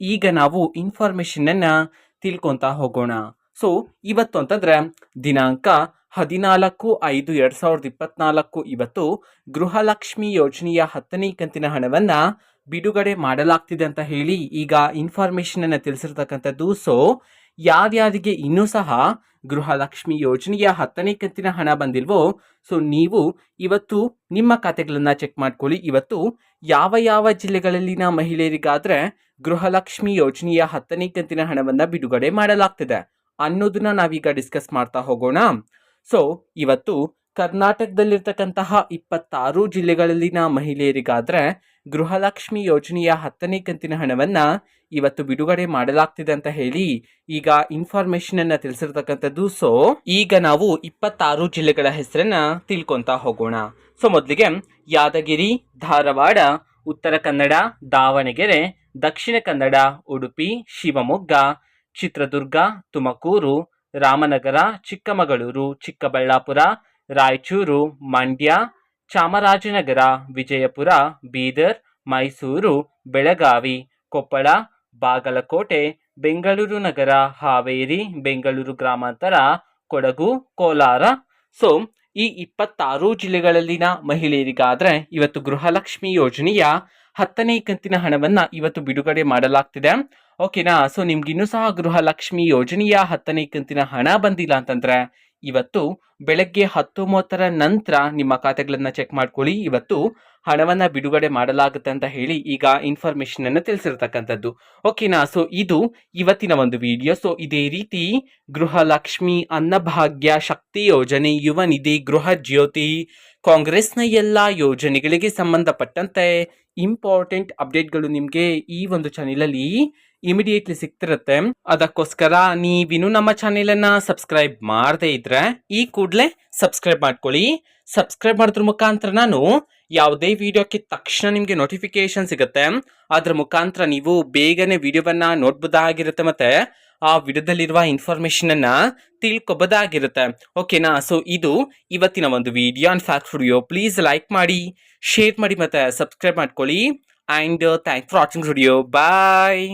ಈಗ ನಾವು ಇನ್ಫಾರ್ಮೇಶನ್ ತಿಳ್ಕೊತಾ ಹೋಗೋಣ. ಸೊ ಇವತ್ತು ಅಂತಂದ್ರೆ ದಿನಾಂಕ ಹದಿನಾಲ್ಕು ಐದು ಎರಡ್ ಸಾವಿರದ ಇಪ್ಪತ್ನಾಲ್ಕು. ಇವತ್ತು ಗೃಹಲಕ್ಷ್ಮಿ ಯೋಜನೆಯ ಹತ್ತನೇ ಕಂತಿನ ಹಣವನ್ನ ಬಿಡುಗಡೆ ಮಾಡಲಾಗ್ತಿದೆ ಅಂತ ಹೇಳಿ ಈಗ ಇನ್ಫಾರ್ಮೇಷನನ್ನು ತಿಳಿಸಿರ್ತಕ್ಕಂಥದ್ದು. ಸೊ ಯಾರ್ಯಾರಿಗೆ ಇನ್ನೂ ಸಹ ಗೃಹಲಕ್ಷ್ಮಿ ಯೋಜನೆಯ ಹತ್ತನೇ ಕಂತಿನ ಹಣ ಬಂದಿಲ್ವೋ, ಸೊ ನೀವು ಇವತ್ತು ನಿಮ್ಮ ಖಾತೆಗಳನ್ನು ಚೆಕ್ ಮಾಡ್ಕೊಳ್ಳಿ. ಇವತ್ತು ಯಾವ ಯಾವ ಜಿಲ್ಲೆಗಳಲ್ಲಿನ ಮಹಿಳೆಯರಿಗಾದ್ರೆ ಗೃಹಲಕ್ಷ್ಮಿ ಯೋಜನೆಯ ಹತ್ತನೇ ಕಂತಿನ ಹಣವನ್ನ ಬಿಡುಗಡೆ ಮಾಡಲಾಗ್ತಿದೆ ಅನ್ನೋದನ್ನ ನಾವೀಗ ಡಿಸ್ಕಸ್ ಮಾಡ್ತಾ ಹೋಗೋಣ. ಸೊ, ಇವತ್ತು ಕರ್ನಾಟಕದಲ್ಲಿರ್ತಕ್ಕಂತಹ ಇಪ್ಪತ್ತಾರು ಜಿಲ್ಲೆಗಳಲ್ಲಿನ ಮಹಿಳೆಯರಿಗಾದ್ರೆ ಗೃಹಲಕ್ಷ್ಮಿ ಯೋಜನೆಯ ಹತ್ತನೇ ಕಂತಿನ ಹಣವನ್ನ ಇವತ್ತು ಬಿಡುಗಡೆ ಮಾಡಲಾಗ್ತಿದೆ ಅಂತ ಹೇಳಿ ಈಗ ಇನ್ಫಾರ್ಮೇಶನ್ ಅನ್ನ ತಿಳಿಸಿರ್ತಕ್ಕಂಥದ್ದು. ಸೊ ಈಗ ನಾವು ಇಪ್ಪತ್ತಾರು ಜಿಲ್ಲೆಗಳ ಹೆಸರನ್ನ ತಿಳ್ಕೊಂತ ಹೋಗೋಣ. ಸೊ ಮೊದಲಿಗೆ ಯಾದಗಿರಿ, ಧಾರವಾಡ, ಉತ್ತರ ಕನ್ನಡ, ದಾವಣಗೆರೆ, ದಕ್ಷಿಣ ಕನ್ನಡ, ಉಡುಪಿ, ಶಿವಮೊಗ್ಗ, ಚಿತ್ರದುರ್ಗ, ತುಮಕೂರು, ರಾಮನಗರ, ಚಿಕ್ಕಮಗಳೂರು, ಚಿಕ್ಕಬಳ್ಳಾಪುರ ರಾಯಚೂರು, ಮಂಡ್ಯ, ಚಾಮರಾಜನಗರ, ವಿಜಯಪುರ, ಬೀದರ್, ಮೈಸೂರು, ಬೆಳಗಾವಿ, ಕೊಪ್ಪಳ, ಬಾಗಲಕೋಟೆ, ಬೆಂಗಳೂರು ನಗರ, ಹಾವೇರಿ, ಬೆಂಗಳೂರು ಗ್ರಾಮಾಂತರ, ಕೊಡಗು, ಕೋಲಾರ. ಸೊ ಈ ಇಪ್ಪತ್ತಾರು ಜಿಲ್ಲೆಗಳಲ್ಲಿನ ಮಹಿಳೆಯರಿಗಾದರೆ ಇವತ್ತು ಗೃಹಲಕ್ಷ್ಮಿ ಯೋಜನೆಯ ಹತ್ತನೇ ಕಂತಿನ ಹಣವನ್ನ ಇವತ್ತು ಬಿಡುಗಡೆ ಮಾಡಲಾಗ್ತಿದೆ. ಓಕೆನಾ ಸೊ ನಿಮ್ಗಿನ್ನೂ ಸಹ ಗೃಹಲಕ್ಷ್ಮಿ ಯೋಜನೆಯ ಹತ್ತನೇ ಕಂತಿನ ಹಣ ಬಂದಿಲ್ಲ ಅಂತಂದ್ರೆ ಇವತ್ತು ಬೆಳಗ್ಗೆ ಹತ್ತು ಮೂವತ್ತರ ನಂತರ ನಿಮ್ಮ ಖಾತೆಗಳನ್ನು ಚೆಕ್ ಮಾಡ್ಕೊಳ್ಳಿ. ಇವತ್ತು ಹಣವನ್ನ ಬಿಡುಗಡೆ ಮಾಡಲಾಗುತ್ತೆ ಅಂತ ಹೇಳಿ ಈಗ ಇನ್ಫಾರ್ಮೇಶನ್ ಅನ್ನು ತಿಳಿಸಿರ್ತಕ್ಕಂಥದ್ದು. ಓಕೆನಾ ಸೊ ಇದು ಇವತ್ತಿನ ಒಂದು ವಿಡಿಯೋ ಸೊ ಇದೇ ರೀತಿ ಗೃಹಲಕ್ಷ್ಮಿ ಅನ್ನಭಾಗ್ಯ ಶಕ್ತಿ ಯೋಜನೆ ಯುವ ನಿಧಿ ಗೃಹ ಜ್ಯೋತಿ ಕಾಂಗ್ರೆಸ್ನ ಎಲ್ಲ ಯೋಜನೆಗಳಿಗೆ ಸಂಬಂಧಪಟ್ಟಂತೆ ಇಂಪಾರ್ಟೆಂಟ್ ಅಪ್ಡೇಟ್ಗಳು ನಿಮಗೆ ಈ ಒಂದು ಚಾನೆಲಲ್ಲಿ ಇಮಿಡಿಯೇಟ್ಲಿ ಸಿಗ್ತಿರುತ್ತೆ. ಅದಕ್ಕೋಸ್ಕರ ನೀವಿನ್ನು ನಮ್ಮ ಚಾನೆಲ್ ಅನ್ನ ಸಬ್ಸ್ಕ್ರೈಬ್ ಮಾಡದೇ ಇದ್ರೆ ಈ ಕೂಡಲೇ ಸಬ್ಸ್ಕ್ರೈಬ್ ಮಾಡ್ಕೊಳ್ಳಿ. ಸಬ್ಸ್ಕ್ರೈಬ್ ಮಾಡಿದ್ರ ಮುಖಾಂತರ ನಾನು ಯಾವುದೇ ವಿಡಿಯೋಕ್ಕೆ ತಕ್ಷಣ ನಿಮಗೆ ನೋಟಿಫಿಕೇಶನ್ ಸಿಗುತ್ತೆ. ಅದರ ಮುಖಾಂತರ ನೀವು ಬೇಗನೆ ವಿಡಿಯೋವನ್ನು ನೋಡ್ಬೋದಾಗಿರುತ್ತೆ ಮತ್ತೆ ಆ ವಿಡಿಯೋದಲ್ಲಿರುವ ಇನ್ಫಾರ್ಮೇಷನನ್ನು ತಿಳ್ಕೊಬೋದಾಗಿರುತ್ತೆ. ಓಕೆನಾ ಸೊ ಇದು ಇವತ್ತಿನ ಒಂದು video and fact video please like ಮಾಡಿ ಶೇರ್ ಮಾಡಿ ಮತ್ತೆ ಸಬ್ಸ್ಕ್ರೈಬ್ ಮಾಡ್ಕೊಳ್ಳಿ. And thanks for watching video bye